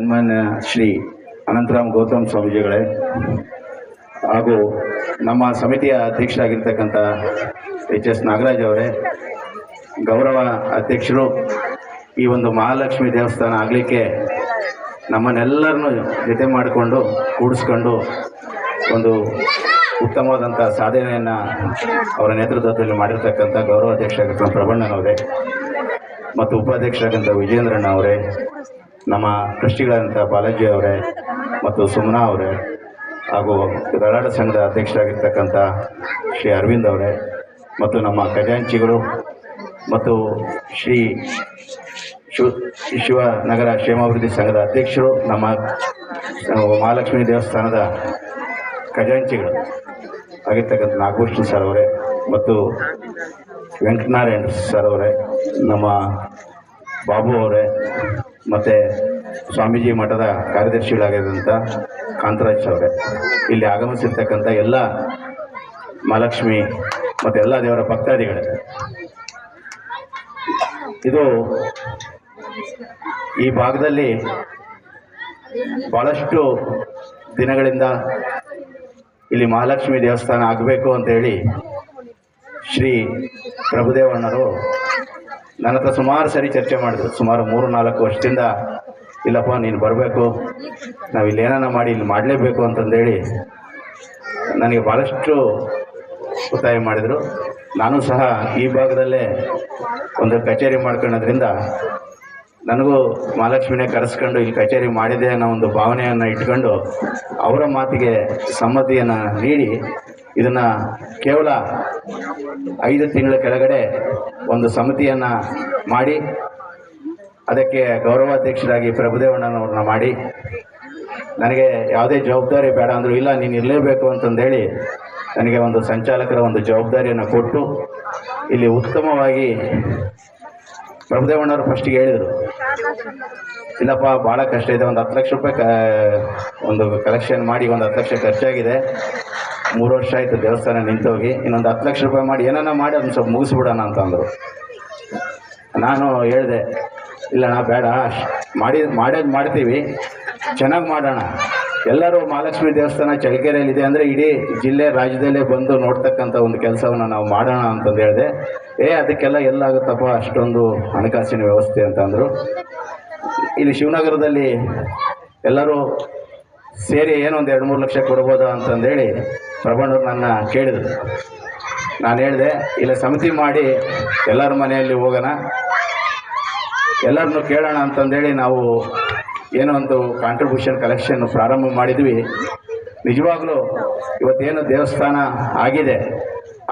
ಸನ್ಮಾನ್ಯ ಶ್ರೀ ಅನಂತರಾಮ್ ಗೌತಮ್ ಸ್ವಾಮೀಜಿಗಳೇ, ಹಾಗೂ ನಮ್ಮ ಸಮಿತಿಯ ಅಧ್ಯಕ್ಷರಾಗಿರ್ತಕ್ಕಂಥ ಎಚ್ ಎಸ್ ನಾಗರಾಜ್ ಅವರೇ, ಗೌರವ ಅಧ್ಯಕ್ಷರು, ಈ ಒಂದು ಮಹಾಲಕ್ಷ್ಮಿ ದೇವಸ್ಥಾನ ಆಗಲಿಕ್ಕೆ ನಮ್ಮನ್ನೆಲ್ಲರನ್ನು ಜೊತೆ ಮಾಡಿಕೊಂಡು, ಕೂಡಿಸ್ಕೊಂಡು ಒಂದು ಉತ್ತಮವಾದಂಥ ಸಾಧನೆಯನ್ನು ಅವರ ನೇತೃತ್ವದಲ್ಲಿ ಮಾಡಿರ್ತಕ್ಕಂಥ ಗೌರವ ಅಧ್ಯಕ್ಷರಾಗಿರ್ತಕ್ಕಂಥ ಮತ್ತು ಉಪಾಧ್ಯಕ್ಷರಾಗಿರ್ತಕ್ಕಂಥ ವಿಜೇಂದ್ರಣ್ಣ ಅವರೇ ನಮ್ಮ ಟ್ರಸ್ಟಿಗಳಾದಂಥ ಬಾಲಾಜಿ ಅವರೇ ಮತ್ತು ಸುಮನಾ ಅವರೇ ಹಾಗೂ ದರಾಡ ಸಂಘದ ಅಧ್ಯಕ್ಷರಾಗಿರ್ತಕ್ಕಂಥ ಶ್ರೀ ಅರವಿಂದ್ ಅವರೇ ಮತ್ತು ನಮ್ಮ ಖಜಾಂಚಿಗಳು ಮತ್ತು ಶ್ರೀ ಶಿವ ಶಿವನಗರ ಕ್ಷೇಮಾಭಿವೃದ್ಧಿ ಸಂಘದ ಅಧ್ಯಕ್ಷರು, ನಮ್ಮ ಮಹಾಲಕ್ಷ್ಮಿ ದೇವಸ್ಥಾನದ ಖಜಾಂಚಿಗಳು ಆಗಿರ್ತಕ್ಕಂಥ ನಾಗಭೂಷಣ್ ಸರ್ ಅವರೇ ಮತ್ತು ವೆಂಕಟನಾರಾಯಣ ಸರ್ ಅವರೇ, ನಮ್ಮ ಬಾಬು ಅವರೇ ಮತ್ತು ಸ್ವಾಮೀಜಿ ಮಠದ ಕಾರ್ಯದರ್ಶಿಗಳಾಗಿರುವಂಥ ಕಾಂತರಾಜ್ ಅವರೇ. ಇಲ್ಲಿ ಆಗಮಿಸಿರ್ತಕ್ಕಂಥ ಎಲ್ಲ ಮಹಾಲಕ್ಷ್ಮಿ ಮತ್ತು ಎಲ್ಲ ದೇವರ ಭಕ್ತಾದಿಗಳೇ. ಇದು ಈ ಭಾಗದಲ್ಲಿ ಭಾಳಷ್ಟು ದಿನಗಳಿಂದ ಇಲ್ಲಿ ಮಹಾಲಕ್ಷ್ಮಿ ದೇವಸ್ಥಾನ ಆಗಬೇಕು ಅಂತೇಳಿ ಶ್ರೀ ಪ್ರಭುದೇವಣ್ಣರು ನನ್ನ ಹತ್ರ ಸುಮಾರು ಸರಿ ಚರ್ಚೆ ಮಾಡಿದ್ರು. ಸುಮಾರು ಮೂರು, ನಾಲ್ಕು ವರ್ಷದಿಂದ, ಇಲ್ಲಪ್ಪ, ನೀನು ಬರಬೇಕು. ನಾವು ಇಲ್ಲಿ ಏನಾನ ಮಾಡಿ ಇಲ್ಲಿ ಮಾಡಲೇಬೇಕು ಅಂತಂದೇಳಿ ನನಗೆ ಭಾಳಷ್ಟು ಒತ್ತಾಯ ಮಾಡಿದರು. ನಾನು ಸಹ ಈ ಭಾಗದಲ್ಲೇ ಒಂದು ಕಚೇರಿ ಮಾಡ್ಕೊಳ್ಳೋದ್ರಿಂದ ನನಗೂ ಮಹಾಲಕ್ಷ್ಮಿನೇ ಕರೆಸ್ಕೊಂಡು ಇಲ್ಲಿ ಕಚೇರಿ ಮಾಡಿದೆ ಅನ್ನೋ ಒಂದು ಭಾವನೆಯನ್ನು ಇಟ್ಕೊಂಡು ಅವರ ಮಾತಿಗೆ ಸಮ್ಮತಿಯನ್ನು ನೀಡಿ ಇದನ್ನು ಕೇವಲ ಐದು ತಿಂಗಳ ಕೆಳಗಡೆ ಒಂದು ಸಮಿತಿಯನ್ನ ಮಾಡಿ, ಅದಕ್ಕೆ ಗೌರವಾಧ್ಯಕ್ಷರಾಗಿ ಪ್ರಭುದೇವಣ್ಣನವ್ರನ್ನ ಮಾಡಿ. ನನಗೆ ಯಾವುದೇ ಜವಾಬ್ದಾರಿ ಬೇಡ ಅಂದ್ರೂ ಇಲ್ಲ, ನೀನು ಇರಲೇಬೇಕು ಅಂತಂದೇಳಿ ನನಗೆ ಒಂದು ಸಂಚಾಲಕರ ಒಂದು ಜವಾಬ್ದಾರಿಯನ್ನು ಕೊಟ್ಟು, ಇಲ್ಲಿ ಉತ್ತಮವಾಗಿ ಪ್ರಭುದೇವಣ್ಣವರು ಫಸ್ಟಿಗೆ ಹೇಳಿದರು. ಇಲ್ಲಪ್ಪ, ಭಾಳ ಕಷ್ಟ ಇದೆ, ಒಂದು ಹತ್ತು ಲಕ್ಷ ರೂಪಾಯಿ ಒಂದು ಕಲೆಕ್ಷನ್ ಮಾಡಿ, ಒಂದು ಹತ್ತು ಲಕ್ಷ ಖರ್ಚಾಗಿದೆ. ಮೂರು ವರ್ಷ ಆಯಿತು ದೇವಸ್ಥಾನ ನಿಂತೋಗಿ, ಇನ್ನೊಂದು ಹತ್ತು ಲಕ್ಷ ರೂಪಾಯಿ ಮಾಡಿ ಏನನ್ನ ಮಾಡಿ ಅದನ್ನ ಸ್ವಲ್ಪ ಮುಗಿಸ್ಬಿಡೋಣ ಅಂತಂದರು. ನಾನು ಹೇಳಿದೆ, ಇಲ್ಲ ನಾ ಬೇಡ ಮಾಡಿ, ಮಾಡೋದು ಮಾಡ್ತೀವಿ, ಚೆನ್ನಾಗಿ ಮಾಡೋಣ. ಎಲ್ಲರೂ ಮಹಾಲಕ್ಷ್ಮಿ ದೇವಸ್ಥಾನ ಚಳ್ಳಕೆರೆಯಲ್ಲಿದೆ ಅಂದರೆ ಇಡೀ ಜಿಲ್ಲೆ ರಾಜ್ಯದಲ್ಲೇ ಬಂದು ನೋಡ್ತಕ್ಕಂಥ ಒಂದು ಕೆಲಸವನ್ನು ನಾವು ಮಾಡೋಣ ಅಂತಂದು ಹೇಳಿದೆ. ಏ, ಅದಕ್ಕೆಲ್ಲ ಎಲ್ಲಾಗುತ್ತಪ್ಪ, ಅಷ್ಟೊಂದು ಹಣಕಾಸಿನ ವ್ಯವಸ್ಥೆ ಅಂತಂದರು. ಇಲ್ಲಿ ಶಿವನಗರದಲ್ಲಿ ಎಲ್ಲರೂ ಸೇರಿ ಏನೋ ಒಂದು ಎರಡು ಮೂರು ಲಕ್ಷ ಕೊಡ್ಬೋದು ಅಂತಂದೇಳಿ ಪ್ರಬಂಧರು ನನ್ನ ಕೇಳಿದರು. ನಾನು ಹೇಳಿದೆ, ಇಲ್ಲ, ಸಮಿತಿ ಮಾಡಿ ಎಲ್ಲರ ಮನೆಯಲ್ಲಿ ಹೋಗೋಣ. ಎಲ್ಲರನ್ನೂ ಕೇಳೋಣ ಅಂತಂದೇಳಿ ನಾವು ಏನೋ ಒಂದು ಕಾಂಟ್ರಿಬ್ಯೂಷನ್ ಕಲೆಕ್ಷನ್ ಪ್ರಾರಂಭ ಮಾಡಿದ್ವಿ. ನಿಜವಾಗ್ಲೂ ಇವತ್ತೇನು ದೇವಸ್ಥಾನ ಆಗಿದೆ,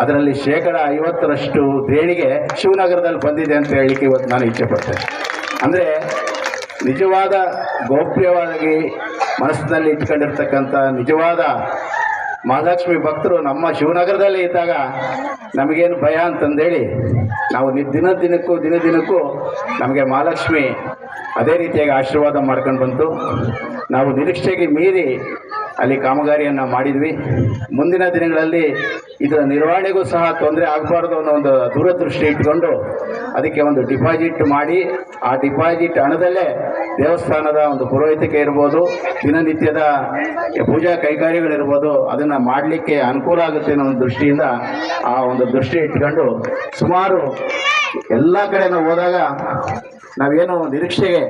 ಅದರಲ್ಲಿ ಶೇಕಡ ಐವತ್ತರಷ್ಟು ದೇಣಿಗೆ ಶಿವನಗರದಲ್ಲಿ ಬಂದಿದೆ ಅಂತ ಹೇಳಲಿಕ್ಕೆ ಇವತ್ತು ನಾನು ಇಚ್ಛೆಪಡ್ತೇನೆ ಅಂದರೆ ನಿಜವಾದ, ಗೌಪ್ಯವಾಗಿ ಮನಸ್ಸಿನಲ್ಲಿ ಇಟ್ಕೊಂಡಿರ್ತಕ್ಕಂಥ ನಿಜವಾದ ಮಹಾಲಕ್ಷ್ಮಿ ಭಕ್ತರು ನಮ್ಮ ಶಿವನಗರದಲ್ಲಿ ಇದ್ದಾಗ ನಮಗೇನು ಭಯ ಅಂತಂದೇಳಿ ನಾವು ದಿನ ದಿನಕ್ಕೂ ದಿನ ದಿನಕ್ಕೂ ನಮಗೆ ಮಹಾಲಕ್ಷ್ಮಿ ಅದೇ ರೀತಿಯಾಗಿ ಆಶೀರ್ವಾದ ಮಾಡ್ಕೊಂಡು ಬಂತು. ನಾವು ನಿರೀಕ್ಷೆಗೆ ಮೀರಿ ಅಲ್ಲಿ ಕಾಮಗಾರಿಯನ್ನು ಮಾಡಿದ್ವಿ. ಮುಂದಿನ ದಿನಗಳಲ್ಲಿ ಇದರ ನಿರ್ವಹಣೆಗೂ ಸಹ ತೊಂದರೆ ಆಗಬಾರ್ದು ಅನ್ನೋ ಒಂದು ದೂರದೃಷ್ಟಿ ಇಟ್ಕೊಂಡು ಅದಕ್ಕೆ ಒಂದು ಡಿಪಾಸಿಟ್ ಮಾಡಿ, ಆ ಡಿಪಾಸಿಟ್ ಹಣದಲ್ಲೇ ದೇವಸ್ಥಾನದ ಒಂದು ಪುರೋಹಿತಿಕೆ ಇರ್ಬೋದು, ದಿನನಿತ್ಯದ ಪೂಜಾ ಕೈಗಾರಿಗಳಿರ್ಬೋದು ಅದನ್ನು ಮಾಡಲಿಕ್ಕೆ ಅನುಕೂಲ ಆಗುತ್ತೆ ಅನ್ನೋ ಒಂದು ದೃಷ್ಟಿಯಿಂದ ಆ ಒಂದು ದೃಷ್ಟಿ ಇಟ್ಕೊಂಡು ಸುಮಾರು ಎಲ್ಲ ಕಡೆ ನಾವು ಹೋದಾಗ ನಾವೇನು ನಿರೀಕ್ಷೆಗೆ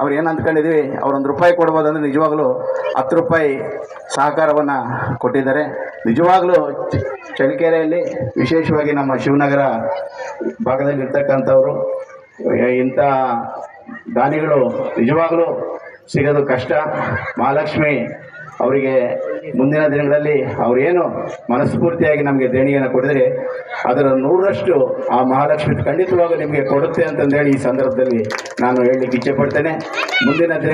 ಅವ್ರು ಏನು ಅಂದ್ಕೊಂಡಿದ್ವಿ ಅವ್ರು ಒಂದು ರೂಪಾಯಿ ಕೊಡ್ಬೋದಂದ್ರೆ ನಿಜವಾಗ್ಲೂ ಹತ್ತು ರೂಪಾಯಿ ಸಹಕಾರವನ್ನು ಕೊಟ್ಟಿದ್ದಾರೆ. ನಿಜವಾಗ್ಲೂ ಚಳ್ಳಕೆರೆಯಲ್ಲಿ ವಿಶೇಷವಾಗಿ ನಮ್ಮ ಶಿವನಗರ ಭಾಗದಲ್ಲಿ ಇರ್ತಕ್ಕಂಥವ್ರು ಇಂಥ ದಾನಿಗಳು ನಿಜವಾಗಲೂ ಸಿಗೋದು ಕಷ್ಟ. ಮಹಾಲಕ್ಷ್ಮಿ ಅವರಿಗೆ ಮುಂದಿನ ದಿನಗಳಲ್ಲಿ ಅವರೇನು ಮನಸ್ಫೂರ್ತಿಯಾಗಿ ನಮಗೆ ದೇಣಿಗೆಯನ್ನು ಕೊಡಿದರೆ ಅದರ ನೂರರಷ್ಟು ಆ ಮಹಾಲಕ್ಷ್ಮಿ ಖಂಡಿತವಾಗೂ ನಿಮಗೆ ಕೊಡುತ್ತೆ ಅಂತಂದೇಳಿ ಈ ಸಂದರ್ಭದಲ್ಲಿ ನಾನು ಹೇಳಲಿಕ್ಕೆ ಇಚ್ಛೆ ಪಡ್ತೇನೆ. ಮುಂದಿನ ದಿನ